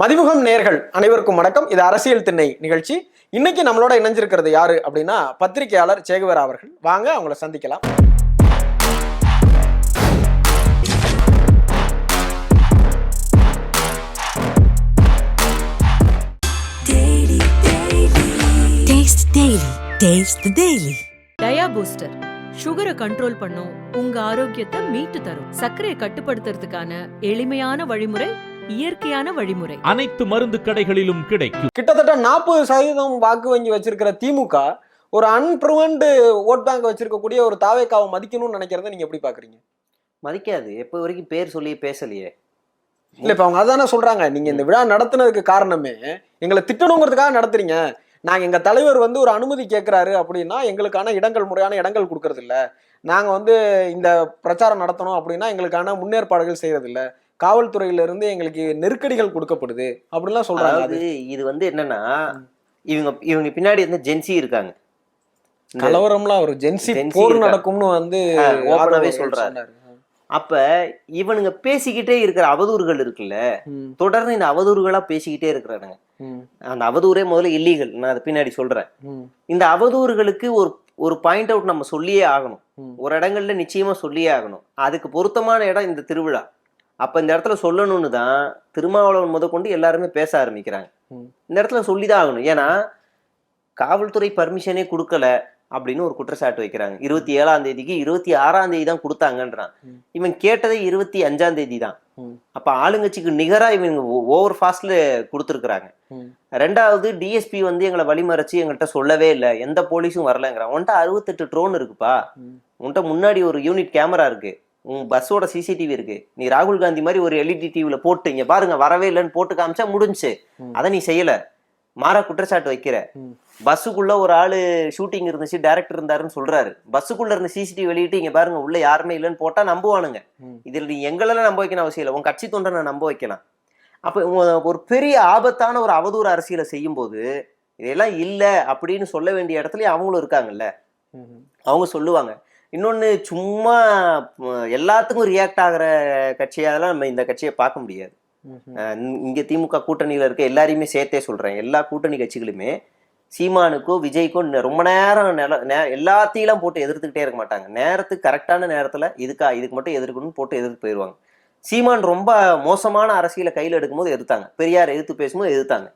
மதிமுகம் நேர்கள் அனைவருக்கும் வணக்கம். இது அரசியல் திண்ணை நிகழ்ச்சி. இன்னைக்கு நம்மளோட இணைஞ்சிருக்கிறது யாரு அப்படின்னா பத்திரிகையாளர் சேகுவரா அவர்கள். வாங்க அவங்கள சந்திக்கலாம். டயா பூஸ்டர் சுகரை கண்ட்ரோல் பண்ணும் உங்க ஆரோக்கியத்தை மீட்டு தரும். சர்க்கரையை கட்டுப்படுத்துறதுக்கான எளிமையான வழிமுறை இயற்கையான வழிமுறை. அனைத்து மருந்து கடைகளிலும் கிடைக்கும். கிட்டத்தட்ட நாற்பது சதவீதம் வாக்கு வங்கி வச்சிருக்கிற திமுக ஒரு அன்ப்ரூவன்டு ஓட் பேங்க் வச்சிருக்கக்கூடிய ஒரு தாவேக்காவை மதிக்கணும்னு நினைக்கிறத நீங்க எப்படி பாக்குறீங்க மதிக்காது. எப்போ வரைக்கும் பேர் சொல்லி பேசலையே. இல்ல இப்ப அவங்க அதானே சொல்றாங்க. நீங்க இந்த விழா நடத்துனதுக்கு காரணமே எங்களை திட்டணுங்கிறதுக்காக நடத்துறீங்க. நாங்க எங்க தலைவர் வந்து ஒரு அனுமதி கேட்கிறாரு அப்படின்னா எங்களுக்கான இடங்கள் முறையான இடங்கள் கொடுக்கறது இல்ல நாங்க வந்து இந்த பிரச்சாரம் நடத்தணும் அப்படின்னா எங்களுக்கான முன்னேற்பாடுகள் செய்யறது இல்ல காவல்துறையில இருந்து எங்களுக்கு நெருக்கடிகள் கொடுக்கப்படுது அப்படிலாம் சொல்றாங்க அது. இது வந்து என்னன்னா இவங்க இவங்க பின்னாடி வந்து ஜென்சி இருக்காங்க. கலவரம்லாம் ஒரு ஜென்சி போர். நடக்கும்னு வந்து ஆதரவு சொல்றாரு. அப்ப இவனுங்க பேசிக்கிட்டே இருக்கிற அவதூறுகள் இருக்குல்ல தொடர்ந்து இந்த அவதூறுகளா பேசிக்கிட்டே இருக்கிறானுங்க. அந்த அவதூறே முதல்ல இல்லீகல் நான் அதை பின்னாடி சொல்றேன். இந்த அவதூறுகளுக்கு ஒரு ஒரு பாயிண்ட் அவுட் நம்ம சொல்லியே ஆகணும். ஒரு இடங்கள்ல நிச்சயமா சொல்லியே ஆகணும். அதுக்கு பொருத்தமான இடம் இந்த திருவிழா. அப்ப இந்த இடத்துல சொல்லணும்னு தான் திருமாவளவன் முதற்கொண்டு எல்லாருமே பேச ஆரம்பிக்கிறாங்க. இந்த இடத்துல சொல்லிதான் ஆகணும் ஏன்னா காவல்துறை பர்மிஷனே கொடுக்கல அப்படின்னு ஒரு குற்றச்சாட்டு வைக்கிறாங்க இருபத்தி ஏழாம் தேதிக்கு இருபத்தி ஆறாம் தேதி தான் கொடுத்தாங்கன்றான். இவன் கேட்டதே இருபத்தி அஞ்சாம் தேதி தான். அப்ப ஆளுங்கட்சிக்கு நிகரா இவங்க ஓவர் ஃபாஸ்ட்ல கொடுத்துருக்குறாங்க. ரெண்டாவது டிஎஸ்பி வந்து எங்களை வழிமறைச்சு எங்கள்கிட்ட சொல்லவே இல்லை எந்த போலீஸும் வரலங்கிறான் உன்கிட்ட அறுபத்தெட்டு ட்ரோன் இருக்குப்பா ம். உன்கிட்ட முன்னாடி ஒரு யூனிட் கேமரா இருக்கு உன் பஸ்ஸோட சிசிடிவி இருக்கு. நீ ராகுல் காந்தி மாதிரி ஒரு எல்இடி டிவில போட்டு இங்க பாருங்க வரவே இல்லைன்னு போட்டு காமிச்சா முடிஞ்சுச்சு ம். அதை நீ செய்யல. மாறா குற்றச்சாட்டு வைக்கிற. பஸ்ஸுக்குள்ள ஒரு ஆளு ஷூட்டிங் இருந்துச்சு டைரக்டர் இருந்தாருன்னு சொல்றாரு. பஸ்ஸுக்குள்ள இருந்த சிசிடிவி வெளியிட்டு இங்க பாருங்க உள்ள யாருமே இல்லைன்னு போட்டா நம்புவானுங்க. இதுல நீ எங்களெல்லாம் நம்ப வைக்கணும் அவசியம் இல்லை. உன் கட்சி தொண்டனை நம்ப வைக்கலாம். அப்ப ஒரு பெரிய ஆபத்தான ஒரு அவதூறு அரசியலை செய்யும் போது இதெல்லாம் இல்ல அப்படின்னு சொல்ல வேண்டிய இடத்துல அவங்களும் இருக்காங்கல்ல. அவங்க சொல்லுவாங்க. இன்னொன்னு சும்மா எல்லாத்துக்கும் ரியாக்ட் ஆகுற கட்சியாலாம் நம்ம இந்த கட்சியை பார்க்க முடியாது. இங்க- திமுக கூட்டணியில இருக்க எல்லாரையுமே சேர்த்தே சொல்றேன். எல்லா கூட்டணி கட்சிகளுமே சீமானுக்கோ விஜய்க்கோ ரொம்ப நேரம் நில நே- எல்லாத்தையும் போட்டு எதிர்த்துக்கிட்டே இருக்க மாட்டாங்க. நேரத்துக்கு கரெக்டான நேரத்துல இதுக்கா இதுக்கு மட்டும் எதிர்க்கணும்னு போட்டு எதிர்த்து போயிடுவாங்க. சீமான் ரொம்ப மோசமான அரசியலை கையில் எடுக்கும்போது எதிர்த்தாங்க. பெரியார் எதிர்த்து பேசும்போது எதிர்த்தாங்க.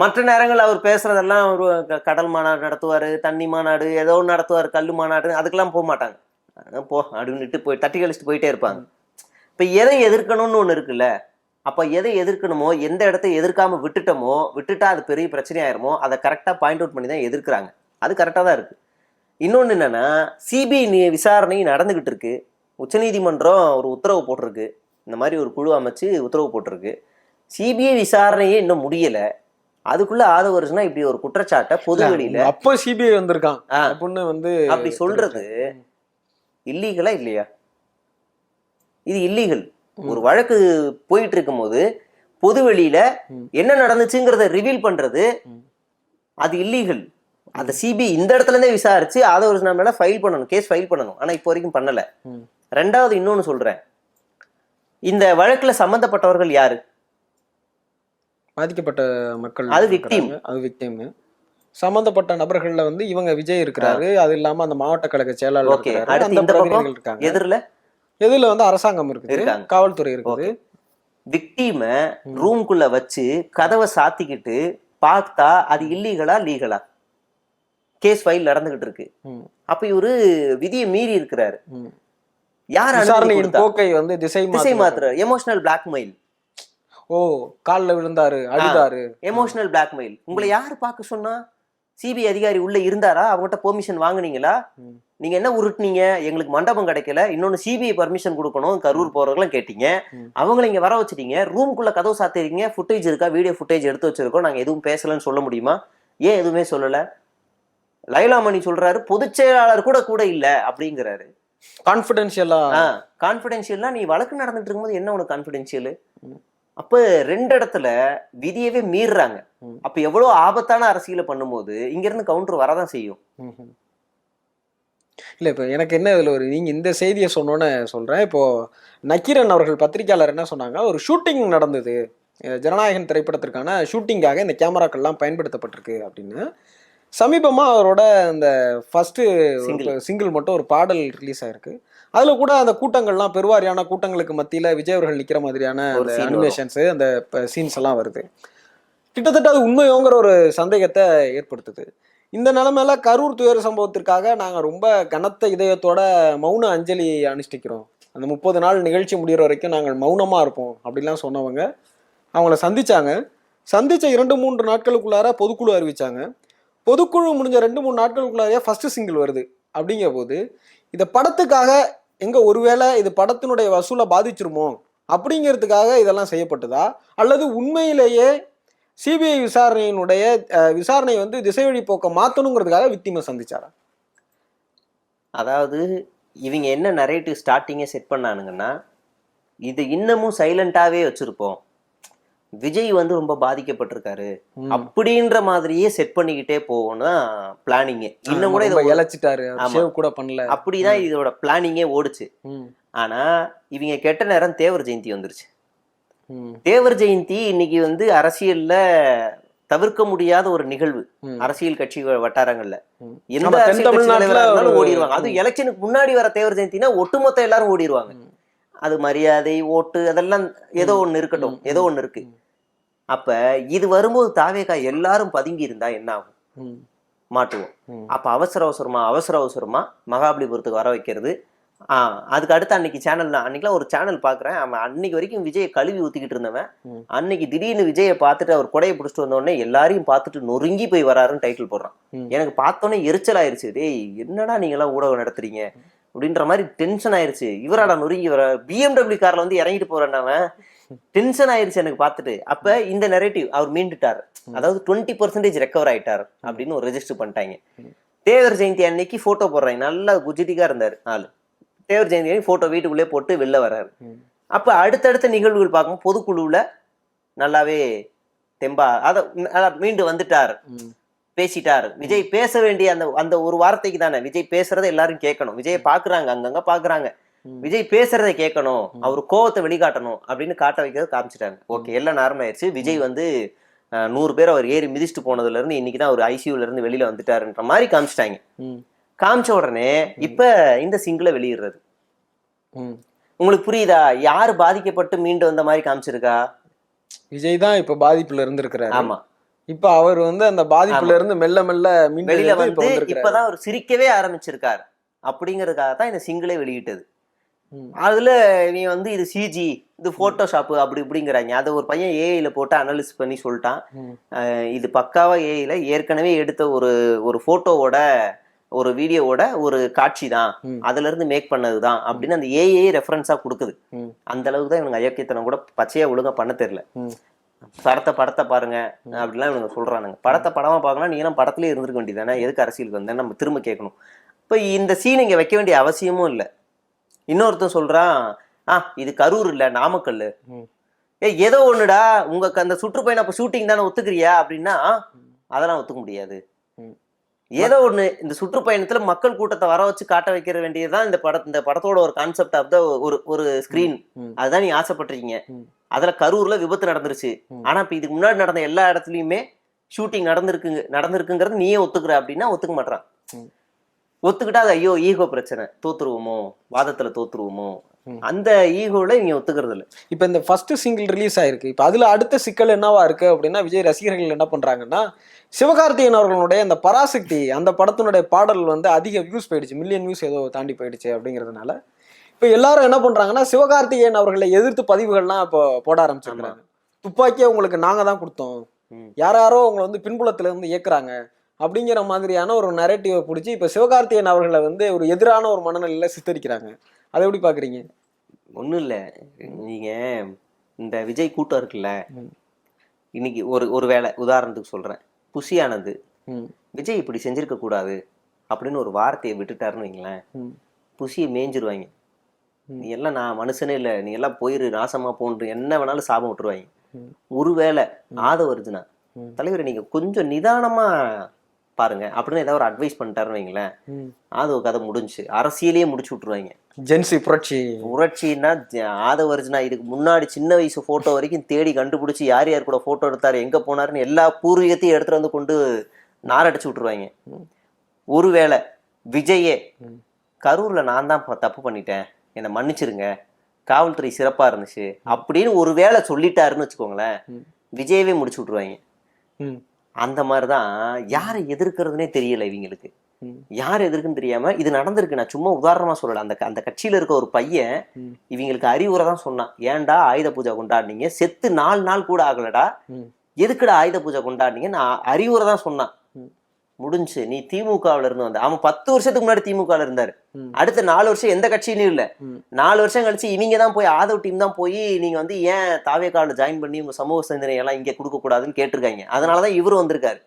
மற்ற நேரங்கள் அவர் பேசுறதெல்லாம் அவர் க- கடல் மாநாடு நடத்துவார் தண்ணி மாநாடு ஏதோ ஒன்று நடத்துவார் கல் மாநாடு அதுக்கெல்லாம் போக மாட்டாங்க. அதான் போ அப்படின்னுட்டு போய் தட்டி கழிச்சிட்டு போயிட்டே இருப்பாங்க. இப்போ எதை எதிர்க்கணும்னு ஒன்று இருக்குல்ல அப்போ எதை எதிர்க்கணுமோ எந்த இடத்த எதிர்க்காமல் விட்டுட்டோமோ விட்டுட்டா அது பெரிய பிரச்சனை ஆயிருமோ அதை கரெக்டாக பாயிண்ட் அவுட் பண்ணி தான் எதிர்க்கிறாங்க. அது கரெக்டாக தான் இருக்குது இன்னொன்று என்னென்னா சிபிஐ விசாரணை நடந்துக்கிட்டு இருக்கு. உச்சநீதிமன்றம் ஒரு உத்தரவு போட்டிருக்கு. இந்த மாதிரி ஒரு குழு அமைச்சு உத்தரவு போட்டிருக்கு. சிபிஐ விசாரணையே இன்னும் முடியலை. அதுக்குள்ள ஆதவர்ஸ்னா இப்படி ஒரு குற்றச்சாட்டை பொது வெளியில அப்பா சிபிஐ வந்திருக்கான். அப்படின்னு வந்து அப்படி சொல்றது இல்லீகலா இல்லையா? இது இல்லீகல். ஒரு வழக்கு போயிட்டு இருக்கும்போது பொது வெளியில. என்ன நடந்துச்சுங்கிறத ரிவீல் பண்றது. அது இல்லீகல். அந்த சிபிஐ இந்த இடத்துல இருந்தே விசாரிச்சு ஆதவர்ஸ் மேல ஃபைல் பண்ணணும் கேஸ் ஃபைல் பண்ணணும். ஆனா இப்போ வரைக்கும் பண்ணல. ரெண்டாவது இன்னொன்னு சொல்றேன். இந்த வழக்குல சம்பந்தப்பட்டவர்கள் யாரு? பாதிக்கப்பட்ட மக்கள் அது victim. அது விக்டிம் சம்பந்தப்பட்ட நபர்கள்ல வந்து இவங்க விஜய் இருக்கிறாரு. அது இல்லாம அந்த மாவட்ட கழக செயலாளர் இருக்காங்க. எதிரில? எதுல வந்து அரசாங்கம் இருக்குது. காவல்துறை இருக்குது. விக்டீம ரூம்குள்ள வச்சு கதவை சாத்திக்கிட்டு பார்த்தா அது இல்லீகலா லீகலா கேஸ் ஃபைல் நடந்துகிட்டு இருக்கு. அப்ப இவரு விதியை மீறி இருக்கிறாரு. யார்? போக்கை வந்து திசை திசை மாத்துறாரு. மாத்துற எமோஷனல் பிளாக்மெயில் ஓ கால்ல விழுந்தாரு அழுதாரு. எமோஷனல் பிளாக்மெயில் உங்களை யாரு பார்க்க சொன்னா சிபிஐ அதிகாரி உள்ள இருந்தாரா? அவங்ககிட்ட பெர்மிஷன் வாங்குனீங்களா. நீங்க என்ன உருட்டுனீங்க? எங்களுக்கு மண்டபம் கிடைக்கல. இன்னொன்னு சிபிஐ பர்மிஷன் கொடுக்கணும். கரூர் போறவங்களாம் கேட்டீங்க. அவங்கள இங்க வர வச்சிட்டீங்க. ரூம்குள்ள கதவு சாத்திருக்கீங்க. ஃபுட்டேஜ் இருக்கா? வீடியோ ஃபுட்டேஜ் எடுத்து வச்சிருக்கோம். நாங்க எதுவும் பேசலன்னு சொல்ல முடியுமா? ஏன் எதுவுமே சொல்லல. லைலாமணி சொல்றாரு பொதுச் செயலாளர் கூட கூட இல்ல அப்படிங்கிறாரு. கான்பிடென்சியலா கான்பிடென்ஷியல்னா நீ வழக்கு நடந்துட்டு இருக்கும்போது என்ன உனக்கு கான்பிடென்ஷியல். அப்ப ரெண்டு இடத்துல விதியவே மீறுறாங்க. ம். அப்ப எவ்வளவு ஆபத்தான அரசியலை பண்ணும்போது இங்க இருந்து கவுண்டர் வரதான் செய்யும். இல்ல இப்ப எனக்கு என்ன இதுல ஒரு நீங்க இந்த செய்தியை சொன்னோன்னு சொல்றேன். இப்போ நக்கீரன் அவர்கள் பத்திரிக்கையாளர் என்ன சொன்னாங்க ஒரு ஷூட்டிங் நடந்தது. ஜனநாயகன் திரைப்படத்திற்கான ஷூட்டிங்காக இந்த கேமராக்கள்லாம் பயன்படுத்தப்பட்டிருக்கு அப்படின்னு. சமீபமாக அவரோட இந்த ஃபஸ்ட்டு. சிங்கிள் மட்டும் ஒரு பாடல் ரிலீஸ் ஆயிருக்கு. அதில் கூட அந்த கூட்டங்கள்லாம் பெருவாரியான கூட்டங்களுக்கு மத்தியில் விஜய் அவர்கள் நிற்கிற மாதிரியான. அனிமேஷன்ஸு அந்த சீன்ஸ் எல்லாம் வருது. கிட்டத்தட்ட அது உண்மையோங்கிற ஒரு சந்தேகத்தை ஏற்படுத்துது. இந்த நிலைமையில கரூர் துயர சம்பவத்திற்காக நாங்கள் ரொம்ப கனத்த இதயத்தோட மௌன அஞ்சலி அனுஷ்டிக்கிறோம். அந்த முப்பது நாள் நிகழ்ச்சி முடிகிற வரைக்கும் நாங்கள் மௌனமாக இருப்போம் அப்படிலாம் சொன்னவங்க அவங்கள சந்திச்சாங்க. சந்திச்ச இரண்டு மூன்று நாட்களுக்குள்ளார பொதுக்குழு அறிவிச்சாங்க. பொதுக்குழு முடிஞ்ச ரெண்டு மூணு நாட்களுக்குள்ளாரே ஃபர்ஸ்ட் சிங்கிள் வருது. அப்படிங்கிற போது இந்த படத்துக்காக எங்க ஒருவேளை இது படத்தினுடைய வசூலை பாதிச்சிருமோ? அப்படிங்கிறதுக்காக இதெல்லாம் செய்யப்பட்டதா? அல்லது உண்மையிலேயே சிபிஐ விசாரணையினுடைய விசாரணை வந்து திசை வழி போக்க மாத்தணுங்கிறதுக்காக விக்டிமை சந்திச்சாரா? அதாவது இவங்க என்ன நரேட்டிவ் ஸ்டார்டிங்கே செட் பண்ணானுங்கன்னா இது இன்னமும் சைலண்டாவே வச்சுருப்போம். விஜய் வந்து ரொம்ப பாதிக்கப்பட்டிருக்காரு. அப்படின்ற மாதிரியே செட் பண்ணிக்கிட்டே போவோம்னு தான் பிளானிங்கே இன்னும் கூட இதை இழைச்சிட்டாரு. கூட பண்ணல. அப்படிதான் இதோட பிளானிங்கே ஓடுச்சு. ஆனா இவங்க கெட்ட நேரம் தேவர் ஜெயந்தி வந்துருச்சு. தேவர் ஜெயந்தி இன்னைக்கு வந்து அரசியல்ல தவிர்க்க முடியாத ஒரு நிகழ்வு. அரசியல் கட்சி வட்டாரங்கள்ல. எந்த அரசியல் ஓடிடுவாங்க அது எலெக்ஷனுக்கு முன்னாடி வர தேவர் ஜெயந்தினா ஒட்டுமொத்த எல்லாரும் ஓடிடுவாங்க. அது மரியாதை ஓட்டு அதெல்லாம் ஏதோ ஒண்ணு இருக்கட்டும். ஏதோ ஒண்ணு இருக்கு. அப்ப இது வரும்போது தாவேகா எல்லாரும் பதுங்கி இருந்தா என்ன ஆகும் மாட்டுவோம். அப்ப அவசர அவசரமா அவசர அவசரமா மகாபலிபுரத்துக்கு வர வைக்கிறது. ஆ அதுக்கு அடுத்து அன்னைக்கு சேனல் அன்னைக்கெல்லாம் ஒரு சேனல் பாக்குறேன். அவன் அன்னைக்கு வரைக்கும் விஜயை கழுவி ஊத்திக்கிட்டு இருந்தவன். அன்னைக்கு திடீர்னு விஜயை பார்த்துட்டு அவர் கொடையை பிடிச்சிட்டு வந்த உடனே எல்லாரையும் பார்த்துட்டு நொறுங்கி போய் வராருன்னு டைட்டில் போடுறான். எனக்கு பார்த்தோன்னே எரிச்சல் ஆயிருச்சு டேய் என்னடா நீங்க எல்லாம் ஊடகம் நடத்துறீங்க? அப்படின்ற மாதிரி டென்ஷன் ஆயிருச்சு. இவராடா நொறுங்கி வர பிஎம்டபிள்யூ கார்ல வந்து இறங்கிட்டு போறேன் டென்ஷன் ஆயிருச்சு எனக்கு பார்த்துட்டு. அப்ப இந்த நெரேட்டிவ் அவர் மீண்டுட்டார். அதாவது டுவெண்ட்டி பர்சன்டேஜ் ரெக்கவர் ஆயிட்டார் அப்படின்னு ஒரு ரெஜிஸ்டர் பண்ணிட்டாங்க. தேவர் ஜெயந்தி அன்னைக்கு போட்டோ போடுறாங்க நல்லா குஜிட்டிக்கா இருந்தார் ஆளு. தேவர் ஜெயந்தி அன்னைக்கு போட்டோ வீட்டுக்குள்ளே போட்டு வெளில வர்றாரு. அப்ப அடுத்தடுத்த நிகழ்வுகள் பார்க்கும் பொதுக்குழுவுல நல்லாவே தெம்பா அத மீண்டு வந்துட்டார். பேசிட்டார். விஜய் பேச வேண்டிய அந்த அந்த ஒரு வார்த்தைக்கு தானே. விஜய் பேசுறதை எல்லாரும் கேட்கணும். விஜய் பாக்குறாங்க அங்கங்க பாக்குறாங்க. விஜய் பேசுறதை கேட்கணும். அவர் கோவத்தை வெளிக்காட்டணும் அப்படின்னு காட்ட வைக்கிறது காமிச்சிட்டாங்க. ஓகே எல்லாம் நார்மல் ஆயிடுச்சு. விஜய் வந்து நூறு பேர் அவர் ஏறி மிதிச்சுட்டு போனதுல இருந்து இன்னைக்கு தான் அவர் ஐசியூல இருந்து வெளியில வந்துட்டாருன்ற மாதிரி காமிச்சிட்டாங்க. காமிச்ச உடனே இப்ப இந்த சிங்கிளை வெளியிடுறது. உங்களுக்கு புரியுதா? யாரு பாதிக்கப்பட்டு மீண்டு வந்த மாதிரி காமிச்சிருக்கா? விஜய் தான் இப்ப பாதிப்புல இருந்திருக்கிறாரு. ஆமா. இப்ப அவர் வந்து அந்த பாதிப்புல இருந்து மெல்ல மெல்ல வெளியில வந்து இப்பதான் அவர் சிரிக்கவே ஆரம்பிச்சிருக்காரு. அப்படிங்கறதுக்காக தான் இந்த சிங்கிளே வெளியிட்டது. அதுல நீ வந்து இது சிஜி இது போட்டோஷாப் அப்படி இப்படிங்கிறாங்க. அதை ஒரு பையன் ஏஐல போட்டு அனலிஸ் பண்ணி சொல்லிட்டான். இது பக்காவா ஏஐல ஏற்கனவே எடுத்த ஒரு ஒரு போட்டோவோட ஒரு வீடியோவோட ஒரு காட்சி தான். அதுல இருந்து மேக் பண்ணதுதான் அப்படின்னு அந்த ஏஐ ரெஃபரன்ஸா கொடுக்குது. அந்த அளவுக்கு தான் இவனுங்க அயோக்கியத்தனம் கூட பச்சையா ஒழுங்கா பண்ண தெரியல. படத்தை படத்தை பாருங்க அப்படிலாம் இவனுங்க சொல்றானுங்க. படத்தை படமா பார்க்கலாம் நீங்க எல்லாம் படத்துலயே இருந்திருக்க வேண்டியதானே எதுக்கு அரசியலுக்கு வந்தேன்னு நம்ம திரும்ப கேட்கணும். இப்போ இந்த சீன் இங்க வைக்க வேண்டிய அவசியமும் இல்லை. இன்னொருத்தன் சொல்றான் ஆ இது கரூர் இல்ல நாமக்கல். ஏ ஏதோ ஒண்ணுடா உங்க க- அந்த சுற்றுப்பயணம் அப்ப ஷூட்டிங் தானே ஒத்துக்கிறியா? அப்படின்னா அதெல்லாம் ஒத்துக்க முடியாது. ஏதோ ஒண்ணு இந்த சுற்றுப்பயணத்துல மக்கள் கூட்டத்தை வர வச்சு காட்ட வைக்கிற வேண்டியதுதான் இந்த பட இந்த படத்தோட ஒரு கான்செப்ட் ஆஃப் த ஒரு ஒரு ஸ்கிரீன். அதுதான் நீங்க ஆசைப்பட்டிருக்கீங்க. அதுல கரூர்ல விபத்து நடந்துருச்சு. ம். ஆனா இப்ப இதுக்கு முன்னாடி நடந்த எல்லா இடத்துலயுமே ஷூட்டிங் நடந்திருக்குங்க நடந்திருக்குங்கிறது நீயே ஒத்துக்கிற அப்படின்னா ஒத்துக்க மாட்டான். ஒத்துக்கிட்டா அது ஐயோ ஈகோ பிரச்சனை. தோத்துருவோமோ? வாதத்துல தோத்துருவோமோ. அந்த ஈகோல இங்க ஒத்துக்கிறது இல்ல. இப்ப இந்த ஃபர்ஸ்ட் சிங்கிள் ரிலீஸ் ஆயிருக்கு. இப்ப அதுல அடுத்த சிக்கல் என்னவா இருக்கு அப்படின்னா விஜய் ரசிகர்கள் என்ன பண்றாங்கன்னா சிவகார்த்திகேயன் அவர்களுடைய அந்த பராசக்தி அந்த படத்தினுடைய பாடல் வந்து அதிக வியூஸ் போயிடுச்சு. மில்லியன் வியூஸ் ஏதோ தாண்டி போயிடுச்சு அப்படிங்கிறதுனால இப்ப எல்லாரும் என்ன பண்றாங்கன்னா சிவகார்த்திகேயன் அவர்களை எதிர்த்து பதிவுகள்லாம் இப்போ போட ஆரம்பிச்சிருக்காங்க துப்பாக்கியை உங்களுக்கு நாங்க தான் கொடுத்தோம். ம். யாராரோ உங்களை வந்து பின்புலத்துல இருந்து இயக்குறாங்க. அப்படிங்கிற மாதிரியான ஒரு நரேட்டிவை பிடிச்சி இப்ப சிவகார்த்திகேயன் அவர்களை வந்து ஒரு எதிரான ஒரு மனநிலையில சித்தரிக்கிறாங்க. அதை எப்படி பாக்குறீங்க? ஒண்ணும் இல்ல. நீங்க இந்த விஜய் கூட்டம் இருக்குல்ல. இன்னைக்கு ஒரு ஒரு வேளை உதாரணத்துக்கு சொல்றேன். புசியானது ம், விஜய் இப்படி செஞ்சிருக்க கூடாது அப்படின்னு ஒரு வார்த்தையை விட்டுட்டாருன்னு வைங்களேன். ம், புசியை மேய்ஞ்சிருவாங்க. நீ எல்லாம் நான் மனுஷனே இல்லை. நீ எல்லாம் போயிரு நாசமா போன்று. என்ன வேணாலும் சாபம் விட்டுருவாங்க. ஒருவேளை ஆதவ ம். தலைவரை நீங்க கொஞ்சம் நிதானமா பாருங்க. அப்படின்னு ஏதாவது ஒரு அட்வைஸ் பண்ணிட்டாருன்னு வைங்களேன். ஒரு கதை முடிஞ்சுச்சு அரசியலையே முடிச்சு விட்டுருவாங்க. ஜென்சி புரட்சி. புரட்சின்னா ஜ- ஆதவர்ஜுனா இதுக்கு முன்னாடி சின்ன வயசு போட்டோ வரைக்கும் தேடி கண்டுபிடிச்சி யார் யார் கூட போட்டோ எடுத்தாரு எங்க போனாருன்னு எல்லா பூர்வீகத்தையும் எடுத்துட்டு வந்து கொண்டு நாரடிச்சு விட்டுருவாங்க. ஒருவேளை விஜயே கரூர்ல நான் தான் தப்பு பண்ணிட்டேன். என்னை மன்னிச்சிருங்க காவல்துறை சிறப்பா இருந்துச்சு அப்படின்னு ஒரு வேளை சொல்லிட்டாருன்னு வச்சுக்கோங்களேன். விஜயவே முடிச்சு விட்டுருவாங்க. அந்த மாதிரிதான் யாரை எதிர்க்கிறதுனே தெரியல இவங்களுக்கு. யார் எதிர்க்குன்னு தெரியாம இது நடந்திருக்கு நான் சும்மா உதாரணமா சொல்லல அந்த அந்த கட்சியில இருக்க ஒரு பையன். இவங்களுக்கு அறிவுரை தான் சொன்னான் ஏன்டா ஆயுத பூஜை கொண்டாடுனீங்க செத்து நாலு நாள் கூட ஆகலடா. எதுக்குடா ஆயுத பூஜை கொண்டாடுனீங்க நான் அறிவுரை தான் சொன்னான். முடிஞ்சு. நீ திமுகவுல இருந்து வந்த அவன் பத்து வருஷத்துக்கு முன்னாடி திமுகல இருந்தாரு. அடுத்த நாலு வருஷம் எந்த கட்சியிலயும் இல்ல. நாலு வருஷம் கழிச்சு இவங்க தான் போய் ஆதவ் டீம் தான் போய் நீங்க வந்து ஏன் தாவேக்காவில் ஜாயின் பண்ணி உங்க சமூக சிந்தனை எல்லாம் இங்க கொடுக்க கூடாதுன்னு கேட்டிருக்காங்க. அதனாலதான் இவரு வந்திருக்காரு.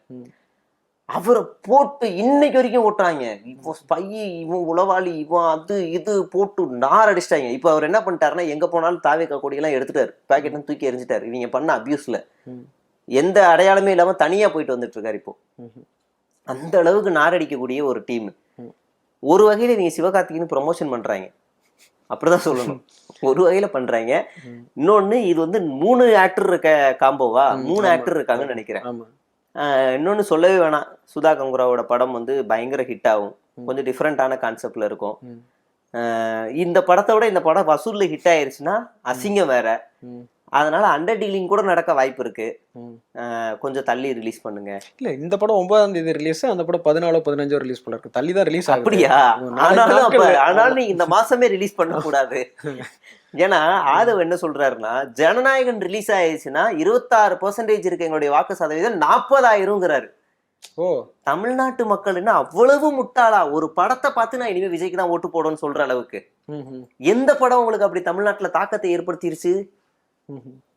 அவரை போட்டு இன்னைக்கு வரைக்கும் ஓட்டுறாங்க. இவன் ஸ்பை இவன் உளவாளி இவன் அது இது போட்டு நார் அடிச்சிட்டாங்க. இப்போ அவர் என்ன பண்ணிட்டாருன்னா எங்க போனாலும் தாவேக்கா கொடியெல்லாம் எடுத்துட்டாரு. பாக்கெட்லாம் தூக்கி எரிஞ்சிட்டாரு இவங்க பண்ண அபியூஸ்ல. எந்த அடையாளமே இல்லாம தனியா போயிட்டு வந்துட்டு இருக்காரு இப்போ. அந்த அளவுக்கு நாரடிக்கக்கூடிய ஒரு டீம். ஒரு வகையில நீங்க சிவகார்த்திகேயன் ப்ரொமோஷன் பண்றாங்க. அப்படிதான் சொல்லணும். ஒரு வகையில பண்றாங்க. இன்னொன்னு இது வந்து மூணு ஆக்டர் இருக்க காம்போவா மூணு. ஆக்டர் இருக்காங்கன்னு நினைக்கிறேன். இன்னொன்னு சொல்லவே வேணாம். சுதா கங்குராவோட படம் வந்து பயங்கர ஹிட் ஆகும். கொஞ்சம் டிஃப்ரெண்டான கான்செப்ட்ல இருக்கும். இந்த படத்தை விட இந்த படம் வசூல்ல ஹிட் ஆயிருச்சுன்னா அசிங்கம் வேற. அதனால அண்டர் டீலிங் கூட நடக்க வாய்ப்பு இருக்கு. கொஞ்சம் தள்ளி ரிலீஸ் பண்ணுங்க. இல்ல இந்த படம் ஒன்பதாம் தேதி ரிலீஸ் அந்த படம் பதினாலோ பதினஞ்சோ ரிலீஸ் போல இருக்கு. தள்ளி தான் ரிலீஸ் அப்படியா? ஆனாலும் ஆனாலும் நீ இந்த மாசமே ரிலீஸ் பண்ண கூடாது ஏன்னா ஆதவ் என்ன சொல்றாருன்னா ஜனநாயகன் ரிலீஸ் ஆயிடுச்சுன்னா இருபத்தாறு பெர்சன்டேஜ் இருக்கு எங்களுடைய வாக்கு சதவீதம் நாற்பதாயிரம்ங்கிறாரு ஓ. தமிழ்நாட்டு மக்கள் என்ன அவ்வளவு முட்டாளா? ஒரு படத்தை பார்த்து நான் இனிமே விஜய்க்கு தான் ஓட்டு போடுவேன்னு சொல்ற அளவுக்கு. எந்த படம் உங்களுக்கு அப்படி தமிழ்நாட்டுல தாக்கத்தை ஏற்படுத்திருச்சு.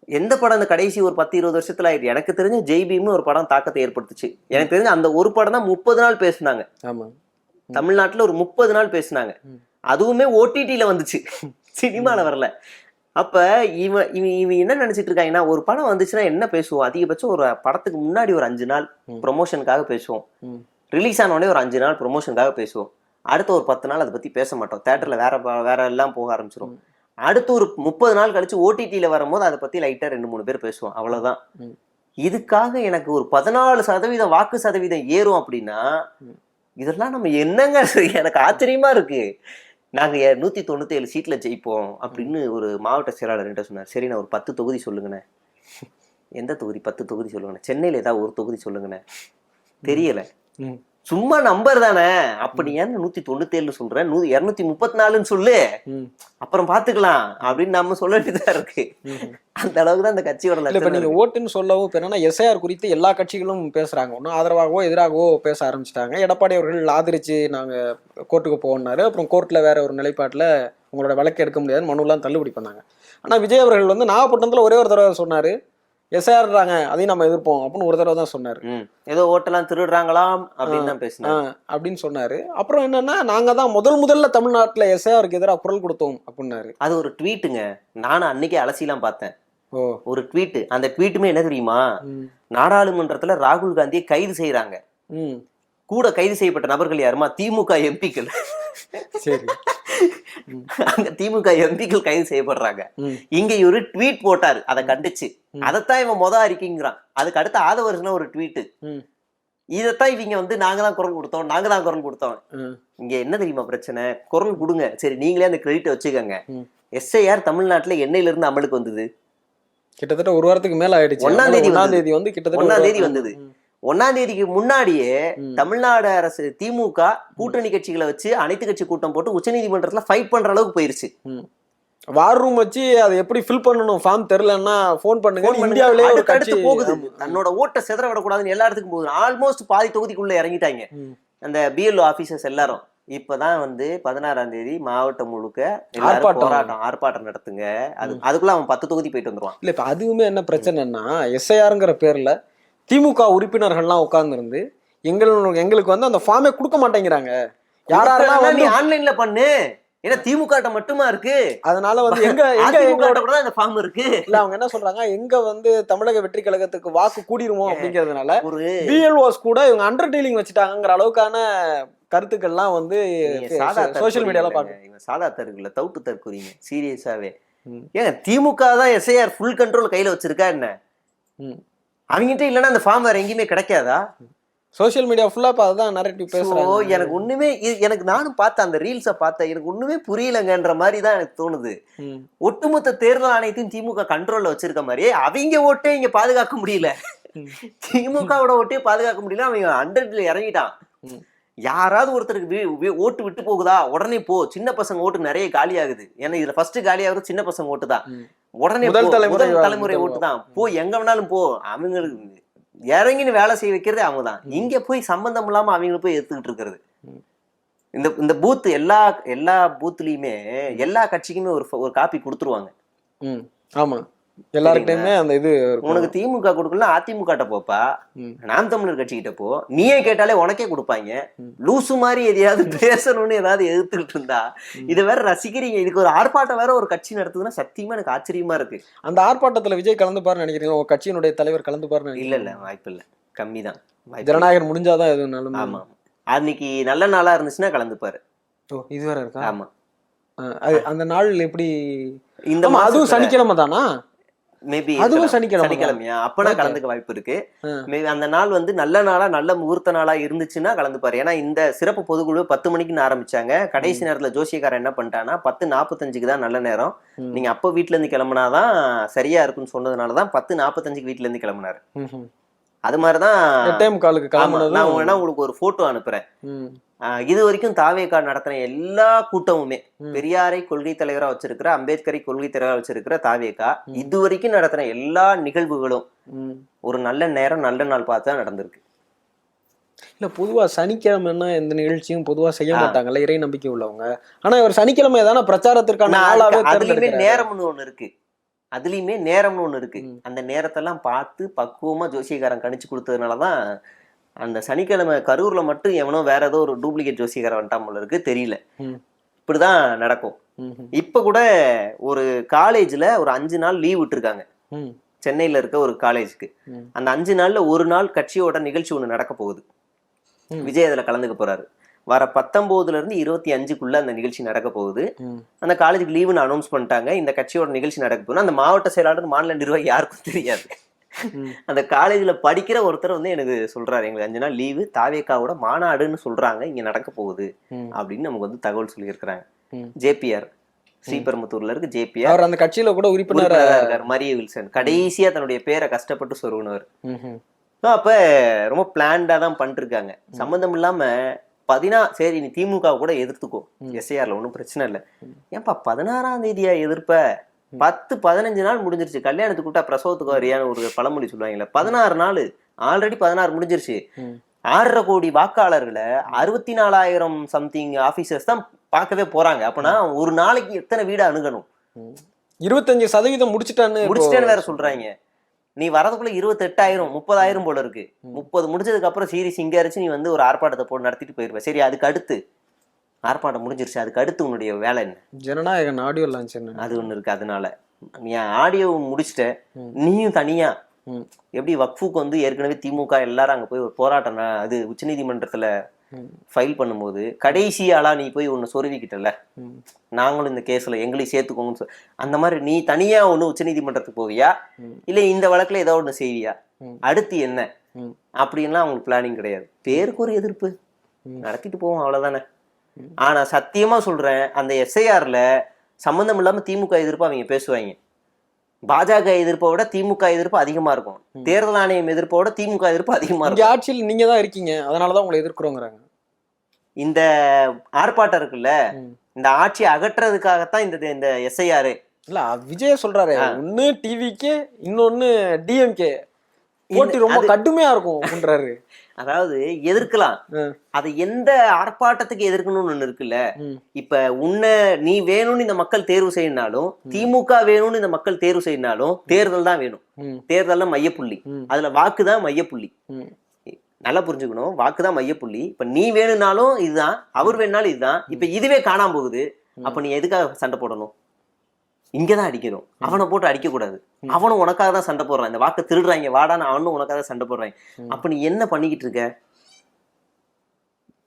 எந்த படம் இந்த கடைசி ஒரு பத்து இருபது வருஷத்துல ஆயிடுச்சு? எனக்கு தெரிஞ்ச ஜெய் பீம்னு ஒரு படம் தாக்கத்தை ஏற்படுத்துச்சு. எனக்கு தெரிஞ்ச அந்த ஒரு படம் தான் முப்பது நாள் பேசுனாங்க. ஆமா. தமிழ்நாட்டுல ஒரு முப்பது நாள் பேசுனாங்க. அதுவுமே ஓடிடியில வந்துச்சு. சினிமால வரல. அப்ப இவன் இவன் இவன் என்ன நினைச்சிட்டு இருக்காங்கன்னா ஒரு படம் வந்துச்சுன்னா என்ன பேசுவோம்? அதிகபட்சம் ஒரு படத்துக்கு முன்னாடி ஒரு அஞ்சு நாள். ப்ரொமோஷனுக்காக பேசுவோம். ரிலீஸ் ஆன உடனே ஒரு அஞ்சு நாள் ப்ரொமோஷனுக்காக பேசுவோம். அடுத்த ஒரு பத்து நாள் அதை பத்தி பேச மாட்டோம். தேட்டர்ல வேற வேற எல்லாம் போக ஆரம்பிச்சிரும். ம். அடுத்து ஒரு முப்பது நாள் கழிச்சு ஓடிடியில வரும்போது அதை பத்தி லைட்டா ரெண்டு மூணு பேர் பேசுவோம். அவ்வளவுதான். ம். இதுக்காக எனக்கு ஒரு பதினாலு சதவீதம் வாக்கு சதவீதம் ஏறும் அப்படின்னா. இதெல்லாம் நம்ம என்னங்க எனக்கு ஆச்சரியமா இருக்கு. நாங்க நூத்தி தொண்ணூத்தி ஏழு சீட்ல ஜெயிப்போம் அப்படின்னு ஒரு மாவட்ட செயலாளர் என்கிட்ட சொன்னார். சரி நான் ஒரு பத்து தொகுதி சொல்லுங்கண்ணே. எந்த தொகுதி? பத்து தொகுதி சொல்லுங்கண்ணே. சென்னையில ஏதாவது ஒரு தொகுதி சொல்லுங்கண்ணே. தெரியல. சும்மா நம்பர் தானே? அப்படி ஏன் நூத்தி தொண்ணூத்தி ஏழு சொல்றேன் நூ இருநூத்தி முப்பத்தி நாலுன்னு சொல்லு அப்புறம் பாத்துக்கலாம் அப்படின்னு நம்ம சொல்ல வேண்டியதா இருக்கு. அந்த அளவுக்கு தான் அந்த கட்சியோட இப்ப நீங்க. ஓட்டுன்னு சொல்லவும் என்னன்னா எஸ்ஐஆர் குறித்து எல்லா கட்சிகளும் பேசுறாங்க. ஒன்னும் ஆதரவாகவோ எதிராகவோ பேச ஆரம்பிச்சிட்டாங்க. எடப்பாடி அவர்கள் ஆதரிச்சு நாங்க கோர்ட்டுக்கு போனாரு அப்புறம் கோர்ட்ல வேற ஒரு நிலைப்பாட்டுல உங்களோட வழக்கு எடுக்க முடியாதுன்னு மனுலாம் தள்ளுபடி பண்ணாங்க. ஆனா விஜய் அவர்கள் வந்து நாகப்பட்டினத்துல ஒரே ஒரு தடவை சொன்னாரு. எஸ்ஐஆர்ன்றாங்க. அதையும் நம்ம எதிர்ப்போம் அப்படின்னு ஒரு தடவை தான் சொன்னாரு. ஏதோ ஓட்டெல்லாம் திருடுறாங்களாம் அப்படின்னு தான் ஆ, பேசினாங்க அப்படின்னு சொன்னாரு. அப்புறம் என்னன்னா நாங்க தான் முதல் முதல்ல தமிழ்நாட்டுல எஸ்ஐஆருக்கு எதிராக குரல் கொடுத்தோம் அப்படின்னாரு. அது ஒரு ட்வீட்டுங்க. நானும் அன்னைக்கே அலசிலாம் பார்த்தேன். ஒரு ட்வீட் அந்த ட்வீட்டுமே என்ன தெரியுமா? நாடாளுமன்றத்துல ராகுல் காந்தியை கைது செய்யறாங்க கூட கைது செய்யப்பட்ட நபர்கள் யாருமா? திமுக எம்பிக்கள். சரி. அங்க திமுக எம்பிக்கள் கைது செய்யப்படுறாங்க. இங்க ஒரு ட்வீட் போட்டாரு அதை கண்டிச்சு. அதைத்தான் இவன் மொத அறிக்கைங்கிறான். அதுக்கு அடுத்து ஆதவர்ஸ்னா ஒரு ட்வீட் ம். இதைத்தான் இவங்க வந்து நாங்க தான் குரல் கொடுத்தோம் நாங்க தான் குரல் கொடுத்தோம். இங்க என்ன தெரியுமா பிரச்சனை? குரல் கொடுங்க. சரி நீங்களே அந்த கிரெடிட் வச்சுக்கோங்க. எஸ்ஐஆர் தமிழ்நாட்டுல என்னையில இருந்து அமலுக்கு வந்தது. கிட்டத்தட்ட ஒரு வாரத்துக்கு மேல ஆயிடுச்சு. ஒண்ணாம் தேதி ஒன்னாம். தேதி வந்து கிட்டத்தட்ட ஒரு தேதி. வந்தது. ஒன்னாம் தேதிக்கு முன்னாடியே. தமிழ்நாடு அரசு திமுக கூட்டணி கட்சிகளை வச்சு அனைத்து கட்சி கூட்டம் போட்டு உச்சநீதிமன்றத்துல ஃபைட் பண்ற அளவுக்கு போயிருச்சு. வார் ரூம் வச்சு அதை எப்படி ஃபில் பண்ணணும் ஃபார்ம் தெரியலன்னா ஃபோன் பண்ணுங்க. இந்தியாவிலே ஒரு கட்சி போகுது. தன்னோட ஓட்டை செதற விடக்கூடாதுன்னு எல்லா இடத்துக்கும் போகுது ஆல்மோஸ்ட் பாதி தொகுதிக்குள்ள இறங்கிட்டாங்க. அந்த பிஎல்ஓ ஆபீசர்ஸ் எல்லாரும் இப்பதான் வந்து பதினாறாம் தேதி மாவட்டம் முழுக்க எல்லாரும் ஆர்ப்பாட்டம். போராட்டம் ஆர்ப்பாட்டம் நடத்துங்க அது அதுக்குள்ள அவன் பத்து தொகுதி போயிட்டு வந்துருவான் இல்ல இப்ப அதுவுமே என்ன பிரச்சனைன்னா எஸ்ஐஆருங்கிற பேர்ல திமுக உறுப்பினர்கள்லாம் உட்கார்ந்துருந்து எங்களுக்கு எங்களுக்கு வந்து அந்த ஃபார்மே கொடுக்க மாட்டேங்கிறாங்க. யாரெல்லாம் வந்து ஆன்லைன்ல பண்ணு. ஏன்னா திமுக ட்ட மட்டுமா இருக்கு? அதனால வந்து எங்க எங்க எங்களோட கூட இந்த ஃபார்ம் இருக்கு. இல்ல அவங்க என்ன சொல்றாங்க? எங்க வந்து தமிழக வெற்றி கழகத்துக்கு வாக்கு கூடிருமோ அப்படிங்கறதுனால ஒரு பிஎல்ஓஸ் கூட இவங்க அண்டர் டீலிங் வச்சுட்டாங்கங்கிற அளவுக்கான கருத்துக்கள்லாம் வந்து சோஷியல் மீடியால தற்கொலைங்க. பாக்க இவங்க சாதா தற்கொலை தவிட்டு தற்கொலைங்க சீரியஸாவே. ஏங்க திமுக தான் எஸ்ஐஆர் ஃபுல் கண்ட்ரோல் கையில வச்சிருக்கா என்ன. அவங்ககிட்ட இல்லைன்னா அந்த ஃபார்ம் வேற எங்கேயுமே கிடைக்காதா? சோஷியல் மீடியா ஃபுல்லா இப்ப அதுதான் நரேட்டிவ் பேசுறாங்க. எனக்கு ஒண்ணுமே இது- எனக்கு நானும் பார்த்தேன் அந்த ரீல்ஸை பார்த்தேன். எனக்கு ஒண்ணுமே புரியலங்கன்ற மாதிரி தான் எனக்கு தோணுது. ஒட்டுமொத்த தேர்தல் ஆணையத்தையும் திமுக கண்ட்ரோல்ல வச்சிருக்க மாதிரியே அவங்க ஓட்டே இங்க பாதுகாக்க முடியல. திமுகவோட ஓட்டே பாதுகாக்க முடியல. அவங்க ஹண்ட்ரட்ல இறங்கிட்டான். யாராவது ஒருத்தருக்கு ஓட்டு விட்டு போகுதா? உடனே போ. சின்ன பசங்க ஓட்டு நிறைய காலி ஆகுது ஏன்னா இதுல ஃபர்ஸ்ட் காலி ஆகுறது சின்ன பசங்க ஓட்டு தான். உடனே முதல் தலைமுறை ஓட்டு தான். போ. எங்க வேணாலும் போ. அவங்களுக்கு இறங்கின்னு வேலை செய்ய வைக்கிறதே அவங்க தான். இங்க போய் சம்பந்தம் இல்லாம அவங்க போய் எடுத்துக்கிட்டு இருக்கிறது. இந்த இந்த பூத் எல்லா எல்லா பூத்லயுமே எல்லா கட்சிக்குமே ஒரு ஒரு காப்பி கொடுத்துருவாங்க. ஆமா. எல்லார்கிட்டயுமே அந்த இது. உனக்கு திமுக கொடுக்கல அதிமுக போப்பா. நாம் தமிழர் கட்சிக்கிட்ட போ. நீயே கேட்டாலே உனக்கே கொடுப்பாங்க. லூசு மாதிரி எதையாவது பேசணும்னு ஏதாவது எதிர்த்துக்கிட்டு இருந்தா இதை வேற ரசிக்கிறீங்க. இதுக்கு ஒரு ஆர்ப்பாட்டம் வேற ஒரு கட்சி நடத்துதுன்னா சத்தியமா எனக்கு ஆச்சரியமா இருக்கு. அந்த ஆர்ப்பாட்டத்துல விஜய் கலந்துப்பாருன்னு நினைக்கிறீங்க உங்க கட்சியினுடைய தலைவர் கலந்துப்பாருன்னு இல்ல நினைக்கிறீங்களா? இல்ல வாய்ப்பு இல்ல. கம்மி தான். ஜனநாயகர் முடிஞ்சாதான் எதுனாலும் ஆமா அன்னைக்கு நல்ல நாளா இருந்துச்சுன்னா கலந்துப்பாரு. ஓ இது வேற இருக்கா? ஆமா. அந்த நாள் எப்படி? இந்த அதுவும் சனிக்கிழமை தானா? மேபி அதுவும் சனிக்கிழமை. சனிக்கிழமையா அப்பனா. கலந்துக்க வாய்ப்பு இருக்கு. மேபி அந்த நாள் வந்து நல்ல நாளா நல்ல முகூர்த்த நாளா இருந்துச்சுன்னா கலந்துப்பாரு ஏன்னா இந்த சிறப்பு பொதுக்குழு பத்து மணிக்குன்னு ஆரம்பிச்சாங்க கடைசி நேரத்துல ஜோசியக்காரன் என்ன பண்ணிட்டான்னா பத்து நாற்பத்தஞ்சுக்கு தான் நல்ல நேரம். நீங்க அப்போ வீட்ல இருந்து கிளம்புனாதான் சரியா இருக்கும்னு சொன்னதுனாலதான் பத்து நாற்பத்தஞ்சுக்கு வீட்ல இருந்து கிளம்புனாரு அது மாதிரிதான் காலுக்கு நான் வேணா உங்களுக்கு ஒரு போட்டோ அனுப்புறேன் இது வரைக்கும் தாவேக்கா நடத்தின எல்லா கூட்டமுமே. பெரியாரை கொள்கை தலைவரா வச்சிருக்கிற அம்பேத்கரை கொள்கை தலைவரா வச்சிருக்கிற தாவேக்கா. இது வரைக்கும் நடத்தின எல்லா நிகழ்வுகளும். ஒரு நல்ல நேரம் நல்ல நாள் பார்த்து தான் நடந்திருக்கு இல்ல பொதுவா சனிக்கிழமைன்னா எந்த நிகழ்ச்சியும் பொதுவா செய்ய. மாட்டாங்கல்ல இறை நம்பிக்கை உள்ளவங்க ஆனா இவர் சனிக்கிழமை தானே பிரச்சாரத்திற்கான தேர்ந்தெடுக்கிறாரு. நேரம்னு ஒண்ணு இருக்கு அதுலயுமே நேரம்னு ஒண்ணு இருக்கு ம். அந்த நேரத்தெல்லாம் பார்த்து பக்குவமா ஜோசியக்காரன் கணிச்சு கொடுத்ததுனாலதான் அந்த சனிக்கிழமை கரூர்ல மட்டும் எவனோ வேற ஏதோ ஒரு டூப்ளிகேட் ஜோசியக்காரன் வந்துட்டான் போல இருக்கு தெரியல. இப்படிதான் நடக்கும். இப்ப கூட ஒரு காலேஜ்ல ஒரு அஞ்சு நாள் லீவ் விட்டுருக்காங்க. சென்னையில இருக்க ஒரு காலேஜுக்கு. அந்த அஞ்சு நாள்ல ஒரு நாள் கட்சியோட நிகழ்ச்சி ஒண்ணு நடக்க போகுது. விஜய் அதுல கலந்துக்க போறாரு வர பத்தொன்பதுல இருந்து இருபத்தி அஞ்சுக்குள்ள அந்த நிகழ்ச்சி நடக்க போகுது. அந்த காலேஜுக்கு லீவுன்னு அனௌன்ஸ் பண்ணிட்டாங்க. இந்த கட்சியோட நிகழ்ச்சி நடக்க போகுது. அந்த மாவட்ட செயலாளர் மாநில நிர்வாகி யாருக்கும் தெரியாது. அந்த காலேஜ்ல படிக்கிற ஒருத்தர் வந்து எனக்கு சொல்றாரு. எங்களுக்கு அஞ்சு நாள் லீவு தாவேக்காவோட மாநாடுன்னு சொல்றாங்க. இங்க நடக்க போகுது. அப்படின்னு நமக்கு வந்து தகவல் சொல்லியிருக்கிறாங்க. ஜேபிஆர். ஸ்ரீபெரும்புத்தூர்ல இருக்கு ஜேபிஆர். அவர் அந்த கட்சியில கூட உறுப்பினர்? இருக்காரு மரிய வில்சன். கடைசியா தன்னுடைய பேரை கஷ்டப்பட்டு சொருகுனவர். அப்ப ரொம்ப பிளான்டா தான் பண்ணிருக்காங்க சம்பந்தம் இல்லாம பதினா சரி நீ திமுக கூட எதிர்த்துக்கோ. எஸ்ஐஆர்ல ஒன்றும் பிரச்சனை இல்லை. ஏன்பா பதினாறாம் தேதியா எதிர்ப்ப? பத்து பதினஞ்சு நாள் முடிஞ்சிருச்சு. கல்யாணத்துக்கு கூட்டா பிரசவத்துக்கு வரியான்னு ஒரு பழமொழி சொல்லுவாங்கல்ல. பதினாறு நாள். ஆல்ரெடி பதினாறு முடிஞ்சிருச்சு. ஆறரை கோடி வாக்காளர்களை அறுபத்தி நாலாயிரம் சம்திங் ஆபீசர்ஸ் தான் பார்க்கவே போறாங்க. அப்பனா ஒரு நாளைக்கு எத்தனை வீடு அணுகணும்? இருபத்தஞ்சு சதவீதம் முடிச்சிட்டான்னு முடிச்சிட்டேன்னு வேற சொல்றாங்க. நீ வரதுக்குள்ள இருபத்தெட்டாயிரம் முப்பதாயிரம் போல இருக்கு முப்பது முடிஞ்சதுக்கு அப்புறம் சீரிஸ் இங்க அரைச்சு நீ வந்து ஒரு ஆர்ப்பாட்டத்தை போட்டு நடத்திட்டு போயிருப்ப. சரி அதுக்கு அடுத்து. ஆர்ப்பாட்டம் முடிஞ்சிருச்சு. அதுக்கு அடுத்து உன்னுடைய வேலை என்ன? ஜனநாயகன் ஆடியோ லான்ச் என்ன? அது ஒண்ணு இருக்கு அதனால. நீ ஆடியோ முடிச்சிட்ட. நீயும் தனியா. எப்படி வக்ஃபுக்கு வந்து ஏற்கனவே திமுக எல்லாரும் அங்க போய் ஒரு போராட்டம் அது உச்சநீதிமன்றத்துல. ஃபைல் பண்ணும்போது கடைசி ஆளாக நீ போய் ஒன்று சொருவிக்கிட்டல நாங்களும் இந்த கேஸ்ல எங்களையும் சேர்த்துக்கோங்கன்னு சொல் அந்த மாதிரி நீ தனியா ஒண்ணு உச்சநீதிமன்றத்துக்கு போவியா? இல்லை இந்த வழக்குல ஏதோ ஒண்ணு செய்வியா? அடுத்து என்ன? அப்படின்லாம் அவங்களுக்கு பிளானிங் கிடையாது. பேருக்கு ஒரு எதிர்ப்பு. நடத்திட்டு போவோம் அவ்வளவுதானே. ஆனால் ஆனா சத்தியமா சொல்றேன் அந்த எஸ்ஐஆரில் சம்மந்தம் இல்லாமல் திமுக எதிர்ப்பு அவங்க பேசுவாங்க. பாஜக எதிர்ப்பை விட திமுக எதிர்ப்பு அதிகமா இருக்கும். தேர்தல் ஆணையம் எதிர்ப்பை விட திமுக எதிர்ப்பு அதிகமா இருக்கும். ஆட்சியில் நீங்க தான் இருக்கீங்க. அதனாலதான் உங்களை எதிர்க்கிறோங்கிறாங்க. இந்த ஆர்ப்பாட்டம் இருக்குல்ல. இந்த ஆட்சியை அகற்றுறதுக்காகத்தான் இந்த இந்த எஸ்ஐஆர் இல்ல விஜய் சொல்றாரு. ஒண்ணு டிவிக்கு இன்னொன்னு டிஎம்கே போட்டி ரொம்ப கடுமையா இருக்கும் அப்படின்றாரு. அதாவது எதிர்க்கலாம். அதை எந்த ஆர்ப்பாட்டத்துக்கு எதிர்க்கணும்னு ஒண்ணு இருக்குல்ல. இப்ப உன்னை நீ வேணும்னு இந்த மக்கள் தேர்வு செய்யினாலும் திமுக வேணும்னு இந்த மக்கள் தேர்வு செய்யினாலும் தேர்தல் தான் வேணும். தேர்தல் தான் மையப்புள்ளி. அதுல வாக்கு தான் மையப்புள்ளி. நல்லா புரிஞ்சுக்கணும். வாக்கு தான் மையப்புள்ளி. இப்ப நீ வேணும்னாலும் இதுதான் அவர் வேணும்னாலும் இதுதான். இப்ப இதுவே காணாம போகுது. அப்ப நீ எதுக்காக சண்டை போடணும்? இங்கதான் அடிக்கணும். அவனை போட்டு அடிக்க கூடாது அவனும் உனக்காக தான் சண்டை போடுறான். இந்த வாக்கை திருடுறாங்க. வாடான்னு அவனும் உனக்காக தான் சண்டை போடுறாங்க அப்ப நீ என்ன பண்ணிக்கிட்டு இருக்க?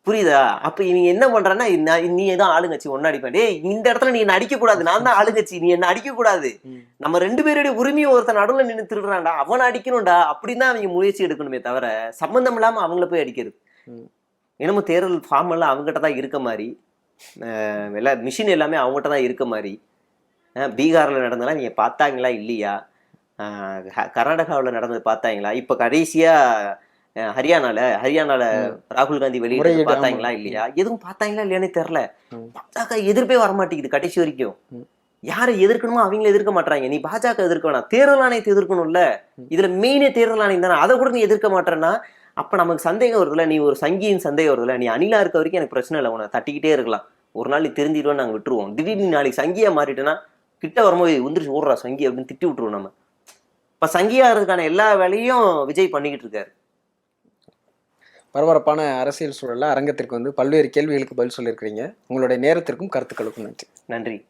புரியுதா? அப்ப நீ என்ன பண்றன்னா நீ தான் ஆளுங்கட்சி ஒன்னு அடிப்பேன். டேய் இந்த இடத்துல நீ என்ன அடிக்க கூடாது நான் தான் ஆளுங்கட்சி. நீ என்ன அடிக்க கூடாது. நம்ம ரெண்டு பேருடைய உரிமையை ஒருத்தன் நடுவுல நின்னு திருடுறான்டா. அவனை அடிக்கணும்டா. அப்படின்னு தான் அவங்க முயற்சி எடுக்கணுமே தவிர சம்பந்தம் இல்லாம அவங்கள போய் அடிக்கிறது. என்னமோ தேர்தல் ஃபார்ம் எல்லாம் அவங்ககிட்ட தான் இருக்க மாதிரி அஹ் எல்லா மிஷின் எல்லாமே அவங்ககிட்ட தான் இருக்க மாதிரி பீகார்ல நடந்ததெல்லாம் நீங்க பார்த்தாங்களா இல்லையா? கர்நாடகாவுல நடந்தது பார்த்தாங்களா? இப்ப கடைசியா அஹ் ஹரியானால ஹரியானால ராகுல் காந்தி முறையீடு, பார்த்தாங்களா. இல்லையா? எதுவும் பார்த்தாங்களா இல்லையானே தெரியல. ம். பாஜக எதிர்ப்பே வர மாட்டேங்குது கடைசி வரைக்கும். யாரை எதிர்க்கணுமோ அவங்கள எதிர்க்க மாட்டாங்க நீ பாஜக எதிர்க்க வேணாம். தேர்தல் ஆணையத்தை எதிர்க்கணும்ல. இதுல மெயினே தேர்தல் ஆணையம் தானே. அதை கூட நீ எதிர்க்க மாட்டேன்னா அப்ப நமக்கு சந்தேகம் வருதுல நீ ஒரு சங்கியின் சந்தேகம் வருதுல நீ அணிலா இருக்க வரைக்கும் எனக்கு பிரச்சனை இல்லை. உன்னை தட்டிக்கிட்டே இருக்கலாம். ஒரு நாள் நீ நாங்க விட்டுருவோம். திடீர்னு நாளைக்கு சங்கியா மாறிட்டேன்னா கிட்ட வரும்போது உந்திரிச்சு ஓடுறா சங்கி அப்படின்னு திட்டி விட்டுருவோம் நம்ம. இப்ப சங்கியாகிறதுக்கான எல்லா வேலையும் விஜய் பண்ணிக்கிட்டு இருக்காரு. பரபரப்பான அரசியல் சூழல்ல அரங்கத்திற்கு வந்து பல்வேறு கேள்விகளுக்கு பதில் சொல்லியிருக்கிறீங்க. உங்களுடைய நேரத்திற்கும் கருத்துக்களுக்கும் நன்றி. நன்றி.